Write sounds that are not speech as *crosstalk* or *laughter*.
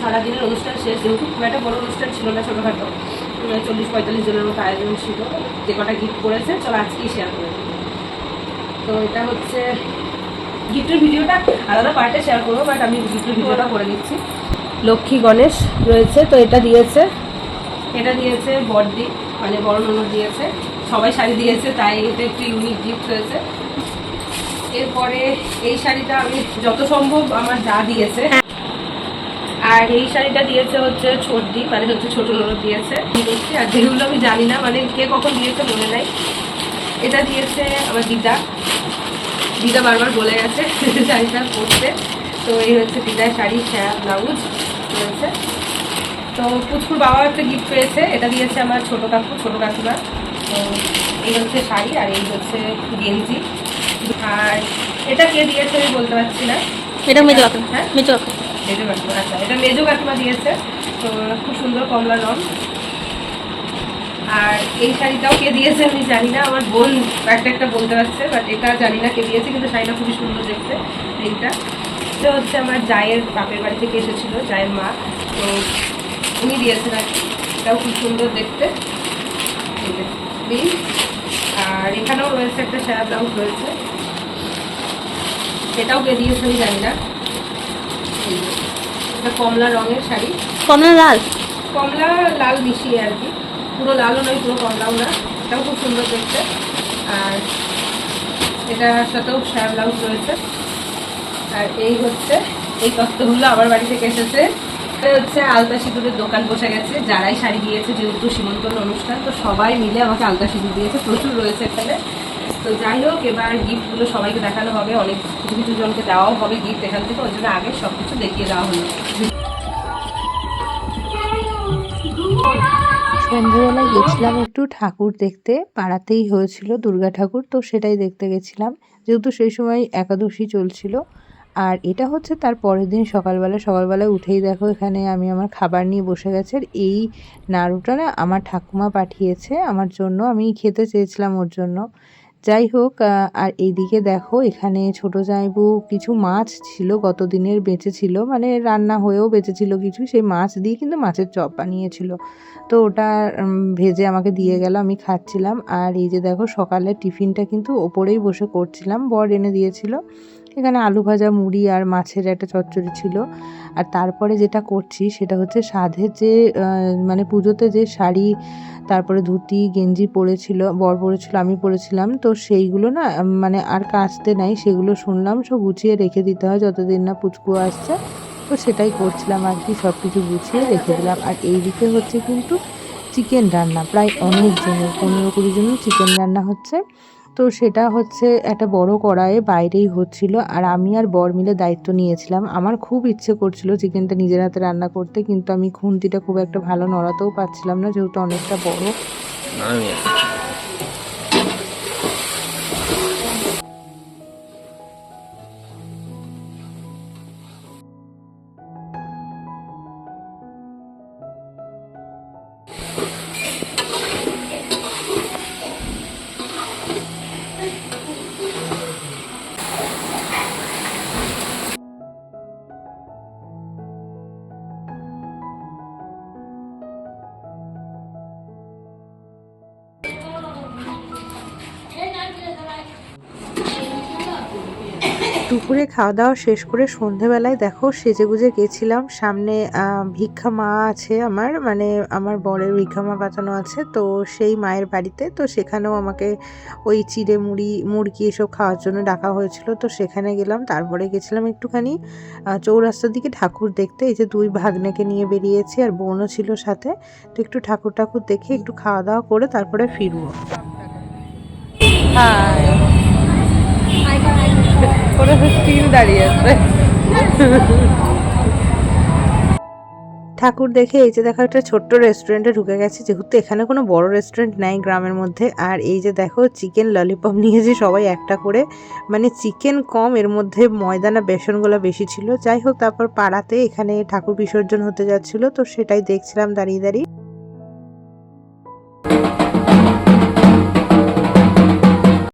সারাদিনের অনুষ্ঠান শেষ, যেহেতু খুব একটা বড় অনুষ্ঠান ছিল না ছোটোখাটো চল্লিশ পঁয়তাল্লিশ জনের মতো আয়োজন ছিল, যে কটা গিফট করেছে চলো আজকেই শেয়ার করে তো এটা হচ্ছে গিফটের ভিডিওটা, আলাদা পার্টে শেয়ার করব বাট আমি গিফটের ভিডিওটা করে দিচ্ছি। লক্ষ্মী গণেশ রয়েছে, তো এটা দিয়েছে। এটা দিয়েছে বড়দি মানে বড় ননদ দিয়েছে, সবাই শাড়ি দিয়েছে, তাই এটা একটু ইউনিক গিফট হয়েছে এরপরে এই শাড়িটা আমি যত সম্ভব আমার যা দিয়েছে। আর এই শাড়িটা দিয়েছে হচ্ছে ছোটদি মানে হচ্ছে ছোট ননদ দিয়েছে। দিয়েছি আর যেগুলো আমি জানি না মানে কে কখন দিয়েছে মনে নাই। এটা দিয়েছে আমার দিদা। দিদা বারবার বলে গেছে *laughs* শাড়িটা পরতে। তো এই হচ্ছে দিদার শাড়ি শ্যাপ ব্লাউজ রয়েছে। তো পুচকুর বাবা একটা গিফট পেয়েছে। এটা দিয়েছে আমার ছোটো কাকু ছোটো কাকুরা তো এই হচ্ছে শাড়ি আর এই হচ্ছে গেঞ্জি। আর এটা কে দিয়েছে আমি বলতে পারছি না। এটা মেজো হ্যাঁ? মেজো মেজো কাকিমা আচ্ছা এটা মেজো কাকিমা দিয়েছে, তো খুব সুন্দর কমলা রং। আর এই শাড়িটাও কে দিয়েছে আমি জানি না, আমার বোন, একটা একটা বলতে পারছে বাট এটা জানি না কে দিয়েছে, কিন্তু শাড়িটা খুবই সুন্দর দেখতে, এইটা। এটা হচ্ছে আমার জায়ের বাপের বাড়ি থেকে এসেছিল, জায়ের মা। তো উনি দিয়েছেন আর এটাও খুব সুন্দর দেখতে। আর এখানেও রয়েছে একটা সায়া ব্লাউজ রয়েছে। এটাও কে দিয়েছে আমি জানি না। এটা কমলা রঙের শাড়ি। কমলা লাল? কমলা লাল মিশিয়ে আর কি। পুরো লালও নয় পুরো কমলাও না। এটাও খুব সুন্দর দেখতে। আর এটার সাথেও সায়া ব্লাউজ রয়েছে। আর এই হচ্ছে এই তত্ত্বগুলো আমার বাড়ি থেকে এসেছে। এটা হচ্ছে আলতা সিঁদুরের দোকান বসে গেছে। যারাই শাড়ি দিয়েছে যেহেতু সীমন্তন অনুষ্ঠান তো সবাই মিলে আমাকে আলতা সিঁদুর দিয়েছে। প্রচুর রয়েছে এখানে। তো যাই হোক, এবার গিফটগুলো সবাইকে দেখানো হবে। অনেক কিছু কিছু জনকে দেওয়াও হবে গিফট এখান থেকে। ওই জন্য আগে সব কিছু দেখিয়ে দেওয়া হলো। সন্ধ্যেবেলায় গেছিলাম একটু ঠাকুর দেখতে। পাড়াতেই হয়েছিল দুর্গা ঠাকুর, তো সেটাই দেখতে গেছিলাম। যেহেতু সেই সময় একাদশী চলছিল। আর এটা হচ্ছে তার পরের দিন সকালবেলা। সকালবেলায় উঠেই দেখো, এখানে আমি আমার খাবার নিয়ে বসে গেছে। এই নাড়ুটা না আমার ঠাকুমা পাঠিয়েছে। আমার জন্য আমি খেতে চেয়েছিলাম ওর জন্য। যাই হোক আর এইদিকে দেখো, এখানে ছোট জাইবু কিছু মাছ ছিল গত দিনের বেঁচে ছিল মানে রান্না হয়েও বেঁচে ছিল কিছু, সেই মাছ দিয়ে কিন্তু মাছের চপ বানিয়েছিল। তো ওটা ভেজে আমাকে দিয়ে গেল, আমি খাচ্ছিলাম। আর এই যে দেখো, সকালে টিফিনটা কিন্তু ওপরেই বসে করছিলাম, বর এনে দিয়েছিল। এখানে আলু ভাজা, মুড়ি আর মাছের একটা চচ্চড়ি ছিল। আর তারপরে যেটা করছি সেটা হচ্ছে সাধের যে মানে পুজোতে যে শাড়ি, তারপরে ধুতি, গেঞ্জি পরেছিল, বর পরেছিল, আমি পরেছিলাম। তো সেইগুলো না মানে আর কাচতে নাই, সেগুলো শুনলাম, সব গুছিয়ে রেখে দিতে হয় যতদিন না পুচকু আসছে। তো সেটাই করছিলাম আর কি সব কিছু গুছিয়ে রেখে দিলাম। আর এইদিকে হচ্ছে কিন্তু চিকেন রান্না, প্রায় অনেক জনের, পনেরো কুড়ি জনের চিকেন রান্না হচ্ছে। তো সেটা হচ্ছে একটা বড় কড়াইয়ে বাইরেই হচ্ছিল আর আমি আর বর মিলে দায়িত্ব নিয়েছিলাম। আমার খুব ইচ্ছে করছিল চিকেনটা নিজের হাতে রান্না করতে, কিন্তু আমি খুন্তিটা খুব একটা ভালো নড়াতেও পারছিলাম না, যেহেতু অনেকটা বড়। দুপুরে খাওয়া দাওয়া শেষ করে সন্ধেবেলায় দেখো সেজে গুজে গেছিলাম। সামনে ভিক্ষা মা আছে আমার মানে আমার বরের ভিক্ষা মা বাঁচানো আছে, তো সেই মায়ের বাড়িতে, তো সেখানেও আমাকে ওই চিড়ে মুড়ি, মুরগি এসব খাওয়ার জন্য ডাকা হয়েছিল, তো সেখানে গেলাম। তারপরে গেছিলাম একটুখানি চৌরাস্তার দিকে ঠাকুর দেখতে, এই যে দুই ভাগ্নেকে নিয়ে বেরিয়েছি আর বোনও ছিল সাথে, তো একটু ঠাকুর ঠাকুর দেখে একটু খাওয়া দাওয়া করে তারপরে ফিরবো। দাঁড়িয়ে ঠাকুর দেখে এই যে দেখো একটা ছোট্ট রেস্টুরেন্টে ঢুকে গেছে, যেহেতু এখানে কোনো বড় রেস্টুরেন্ট নাই গ্রামের মধ্যে। আর এই যে দেখো চিকেন ললিপপ নিয়েছে সবাই একটা করে মানে চিকেন কম, এর মধ্যে ময়দা না বেসনগুলো বেশি ছিল। যাই হোক, তারপর পাড়াতে এখানে ঠাকুর বিসর্জন হতে যাচ্ছিল, তো সেটাই দেখছিলাম দাঁড়িয়ে দাঁড়িয়ে।